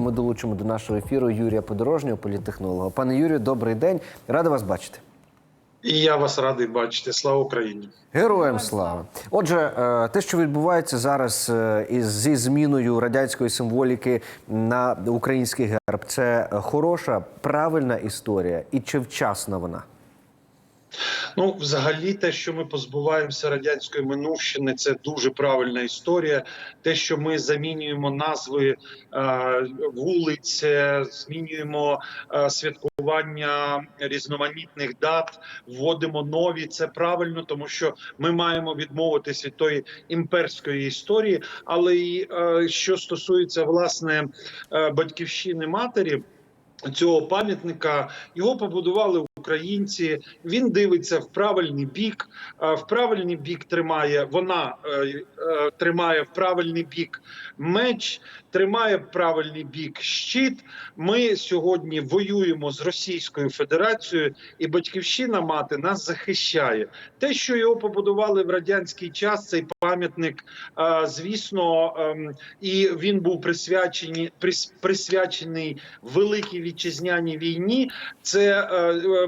Ми долучимо до нашого ефіру Юрія Подорожнього, політтехнолога. Пане Юрію, добрий день. Радий вас бачити. І я вас радий бачити. Слава Україні! Героям слава! Отже, е, те, що відбувається зараз е, із зі зміною радянської символіки на український герб, це хороша, правильна історія, і чи вчасна вона? Ну, взагалі, те, що ми позбуваємося радянської минувщини, це дуже правильна історія. Те, що ми замінюємо назви е, вулиць, змінюємо е, святкування різноманітних дат, вводимо нові. Це правильно, тому що ми маємо відмовитись від тої імперської історії. Але і е, що стосується власне е, батьківщини матері. Цього пам'ятника його побудували українці. Він дивиться в правильний бік. В правильний бік тримає вона е, е, тримає в правильний бік меч, тримає в правильний бік щит. Ми сьогодні воюємо з Російською Федерацією, і батьківщина мати нас захищає. Те, що його побудували в радянський час, цей пам'ятник, е, звісно, ем, і він був присвячений присвячений великій вітчизняній війні. Це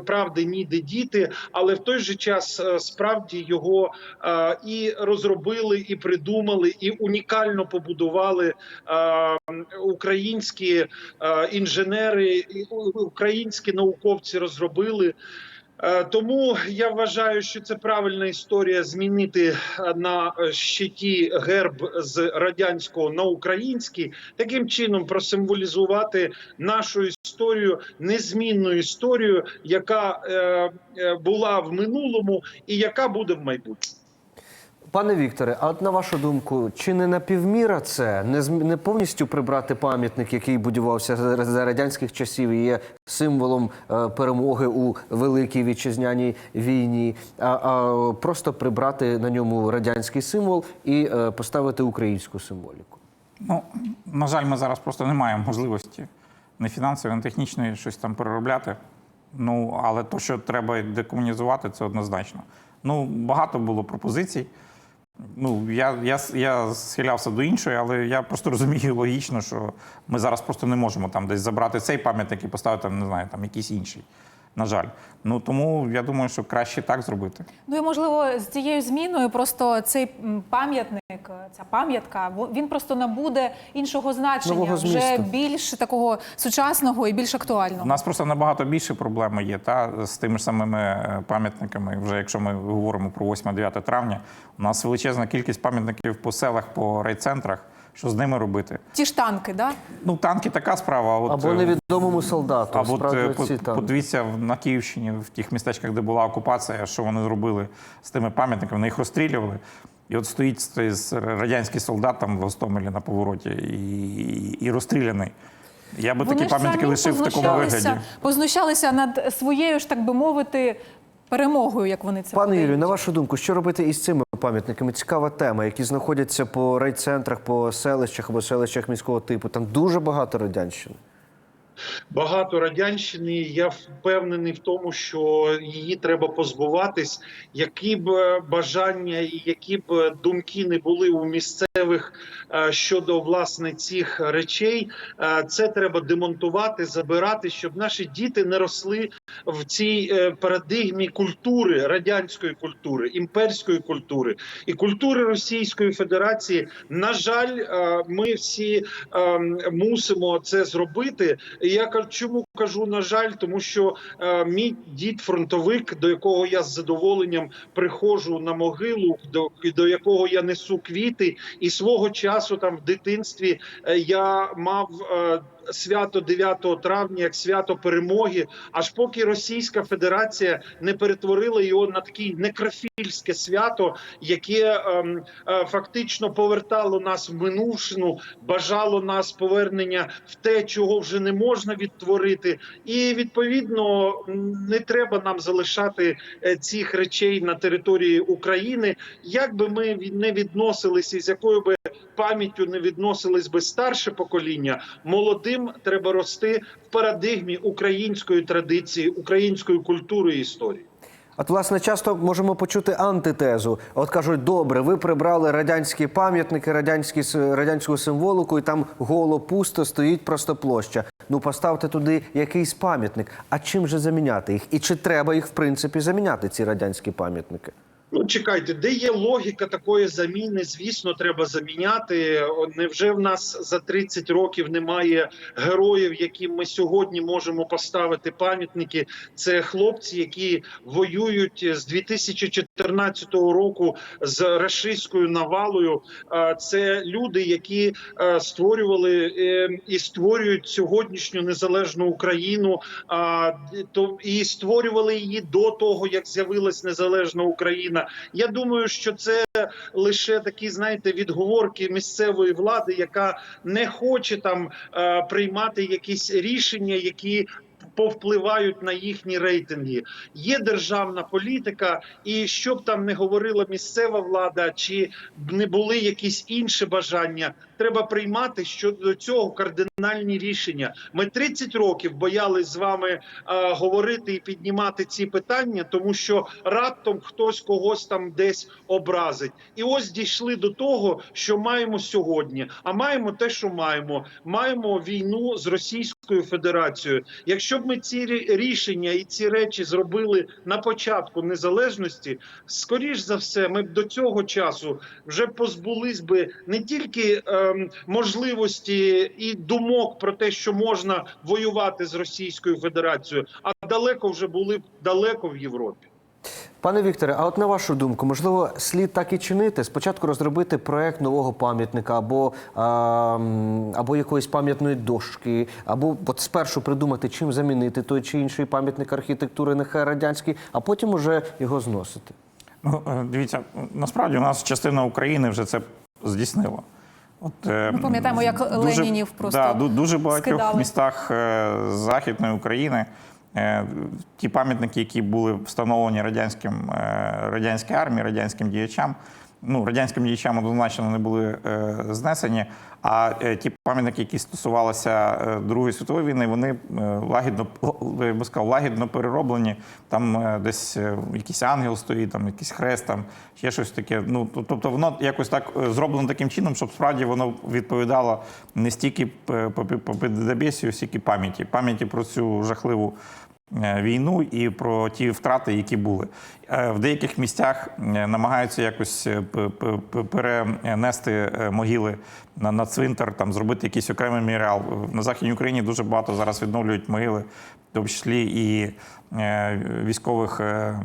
правди ніде діти, але в той же час е, справді його е, і розробили, і придумали, і унікально побудували е, українські інженери, українські науковці розробили. Е, Тому я вважаю, що це правильна історія змінити е, на е, щиті герб з радянського на український, таким чином просимволізувати нашу історію, незмінну історію, яка була в минулому і яка буде в майбутньому. Пане Вікторе, а от на вашу думку, чи не напівміра це не не повністю прибрати пам'ятник, який будувався за радянських часів і є символом е, перемоги у великій вітчизняній війні, а, а просто прибрати на ньому радянський символ і е, поставити українську символіку? Ну, на жаль, ми зараз просто не маємо можливості не фінансової, не технічної щось там переробляти. Ну, але то, що треба декомунізувати, це однозначно. Ну, багато було пропозицій. Ну, я, я, я схилявся до іншої, але я просто розумію логічно, що ми зараз просто не можемо там десь забрати цей пам'ятник і поставити, не знаю, там якийсь інший. На жаль. Ну тому я думаю, що краще так зробити. Ну і можливо, з цією зміною просто цей пам'ятник, е, ця пам'ятка, во- він просто набуде іншого значення, Нового вже змісту. більш такого сучасного і більш У нас просто набагато більше проблеми є та з тими ж самими е, пам'ятниками. Вже якщо ми говоримо про 8-9 травня, у нас величезна кількість пам'ятників по селах, по райцентрах. Що з ними робити? Ті ж танки, да? Ну, танки така справа. От, Або е, невідомому солдату. а от, справді е, подивіться в- на Київщині, в тих містечках, де була окупація, що вони зробили з тими пам'ятниками, вони їх розстрілювали. І от стоїть радянський солдат там в Гостомелі на повороті і, і розстріляний. Я би такі пам'ятники лишив в такому вигляді. Познущалися над своєю ж, так би мовити, перемогою, як вони це Пане. Юрію, на вашу думку, що робити із цими пам'ятниками? Цікава тема, які знаходяться по райцентрах, по селищах або селищах міського типу. Там дуже багато радянщини. Багато радянщини. Я впевнений в тому, що її треба позбуватись, які б е, бажання і які б е, думки не були у місцевих е, щодо власне цих речей. Це треба демонтувати, забирати, щоб наші діти не росли в цій парадигмі культури радянської культури, імперської культури і культури Російської Федерації. На жаль, ми всі е, мусимо це зробити. илья кольчугу кажу, на жаль, тому що е, мій дід фронтовик, до якого я з задоволенням приходжу на могилу, до, до якого я несу квіти, і свого часу там в дитинстві е, я мав. Е, Свято 9 травня як свято перемоги, аж поки Російська Федерація не перетворила його на таке некрофільське свято, яке ем, е, фактично повертало нас в минувшину, бажало нас повернення в те, чого вже не можна відтворити, і відповідно не треба нам залишати е, цих речей на території України. Як би ми не відносилися, з якою би пам'яттю не відносились би старше покоління, молодим треба рости в парадигмі української традиції, української культури і історії. От, власне, часто можемо почути антитезу. От кажуть, добре, ви прибрали радянські пам'ятники, радянські, радянську символику, і там голо пусто стоїть просто площа. Ну, поставте туди якийсь пам'ятник. А чим же заміняти їх? І чи треба їх, в принципі, заміняти, ці радянські пам'ятники? Ну, чекайте, де є логіка такої заміни? Звісно, треба заміняти. Невже в нас за 30 років немає героїв, яким ми сьогодні можемо поставити пам'ятники? Це хлопці, які воюють з 2014 року з рашистською навалою. Це люди, які створювали е, і створюють сьогоднішню незалежну Україну. а, то і створювали її до того, як з'явилась незалежна Україна. Я думаю, що це лише такі, знаєте, відговорки місцевої влади, яка не хоче там е, приймати якісь рішення, які. Повпливають на їхні рейтинги. Є державна політика, і що б там не говорила місцева влада, чи не були якісь інші бажання, треба приймати щодо цього кардинальні рішення. Ми 30 років боялись з вами е, говорити і піднімати ці питання, тому що раптом хтось когось там десь образить. І ось дійшли до того, що маємо сьогодні. А маємо те, що маємо. Маємо війну з Російською Федерацією. Якщо б ми ці рішення і ці речі зробили на початку незалежності, скоріш за все, ми б до цього часу вже позбулись би не тільки ем, можливості і думок про те, що можна воювати з Російською Федерацією, а далеко вже були б далеко в Європі. Пане Вікторе, а от на вашу думку, можливо, слід так і чинити? Спочатку розробити проект нового пам'ятника або, а, або якоїсь пам'ятної дошки, або от спершу придумати, чим замінити той чи інший пам'ятник архітектури, нехай радянський, а потім уже його зносити. Ну, е, дивіться, насправді у нас частина України вже це здійснила. От, е, Ми пам'ятаємо, як Ленінів просто да, дуже багатьох скидали. містах е, Західної України е, ті пам'ятники, які були встановлені радянським, е, радянській армії, радянським діячам, ну, радянським діячам однозначно не були е, знесені, а е, ті пам'ятники, які стосувалися е, Другої світової війни, вони е, лагідно, я би сказав, лагідно перероблені. Там е, десь е, якийсь ангел стоїть, там якийсь хрест, там ще щось таке. Ну, то- тобто воно якось так е, зроблено таким чином, щоб справді воно відповідало не стільки по, педобесію, скільки пам'яті. Пам'яті про цю жахливу е, війну і про ті втрати, які були. Е, В деяких місцях е, намагаються якось е, перенести е, могили на, цвинтар, там зробити якийсь окремий меморіал. На Західній Україні дуже багато зараз відновлюють могили, в тому числі і е, військових е,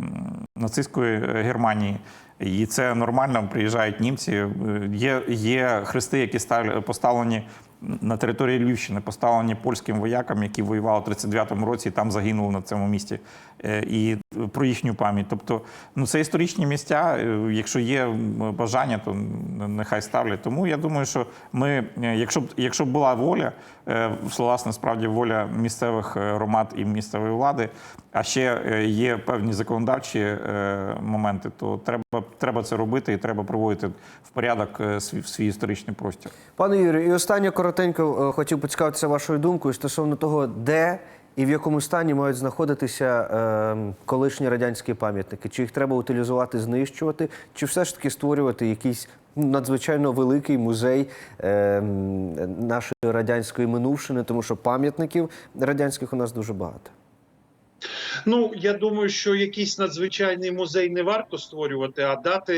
нацистської е, Германії. І це нормально. Приїжджають німці. Е, Є, є хрести, які поставлені на території Львівщини, поставлені польським воякам, які воювали в 39-му році і там загинули на цьому місці. Е, І про їхню пам'ять. Тобто, ну це історичні місця. Е, Якщо є бажання, то нехай ставлять. Тому я думаю, що ми, е, якщо б якщо б була воля, е, власне, справді воля місцевих е, громад і місцевої влади, а ще е, є певні законодавчі е, моменти, то треба, треба це робити і треба приводити в порядок е, свій, свій історичний простір. Пане Юрію, і останнє коротенько е, хотів поцікавитися вашою думкою стосовно того, де і в якому стані мають знаходитися е, колишні радянські пам'ятники. Чи їх треба утилізувати, знищувати, чи все ж таки створювати якийсь надзвичайно великий музей е, нашої радянської минувшини, тому що пам'ятників радянських у нас дуже багато. Ну я думаю, що якийсь надзвичайний музей не варто створювати, а дати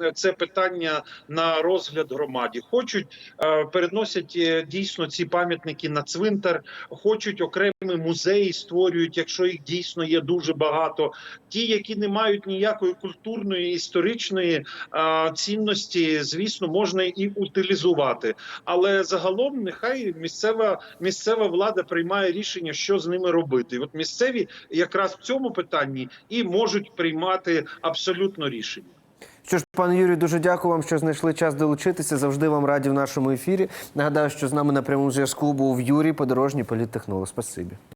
е, це питання на розгляд громаді. Хочуть е, переносять е, дійсно ці пам'ятники на цвинтар, хочуть окремі музеї створюють, якщо їх дійсно є дуже багато. Ті, які не мають ніякої культурної історичної цінності, звісно, можна і утилізувати. Але загалом нехай місцева місцева влада приймає рішення, що з ними робити. От місцеві якраз в цьому питанні і можуть приймати абсолютно рішення. Що ж, пане Юрію, дуже дякую вам, що знайшли час долучитися. Завжди вам раді в нашому ефірі. Нагадаю, що з нами на прямому зв'язку був Юрій Подорожній політтехнолог. Спасибі.